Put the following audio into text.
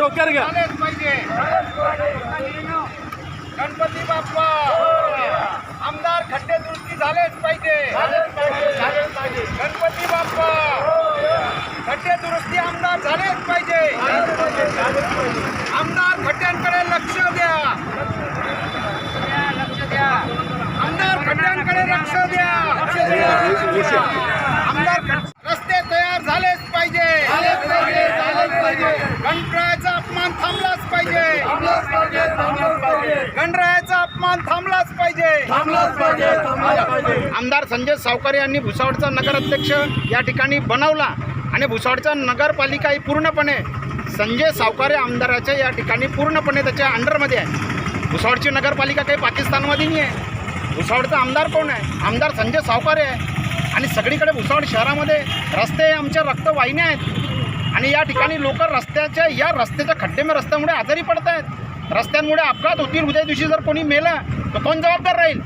डोक्यावर घ्या. झालेच पाहिजे. गणपती बाप्पा. आमदार खड्डे दुरुस्ती झालेच पाहिजे. गणपती बाप्पा. खड्डे दुरुस्ती आमदार झालेच पाहिजे. आमदार खड्ड्यांकडे लक्ष द्या. आमदार खड्ड्यांकडे लक्ष द्या. आमदार खड्डे- रस्ते तयार झालेच पाहिजे गणरायाचा अपमान थांबलाच पाहिजे गणरायाचा अपमान थांबलाच पाहिजे. आमदार संजय सावकारे यांनी भुसावळचा नगराध्यक्ष या ठिकाणी बनवला आणि भुसावळचा नगरपालिका ही पूर्णपणे संजय सावकारे आमदाराच्या या ठिकाणी पूर्णपणे त्याच्या अंडरमध्ये आहे. भुसावळची नगरपालिका काही पाकिस्तानमध्ये नाही आहे. भुसावळचा आमदार कोण आहे? आमदार संजय सावकारे आहे. आणि सगळीकडे भुसावळ शहरामध्ये रस्ते आमच्या रक्तवाहिन्या आहेत. आणि या ठिकाणी लोक रस्त्याच्या या रस्त्याच्या खड्डेमे रस्त्यामुळे आजारी पडत आहेत रस्त्यांमुळे अपघात होतील. उद्या दिवशी जर कोणी मेला तर कोण जबाबदार राहील?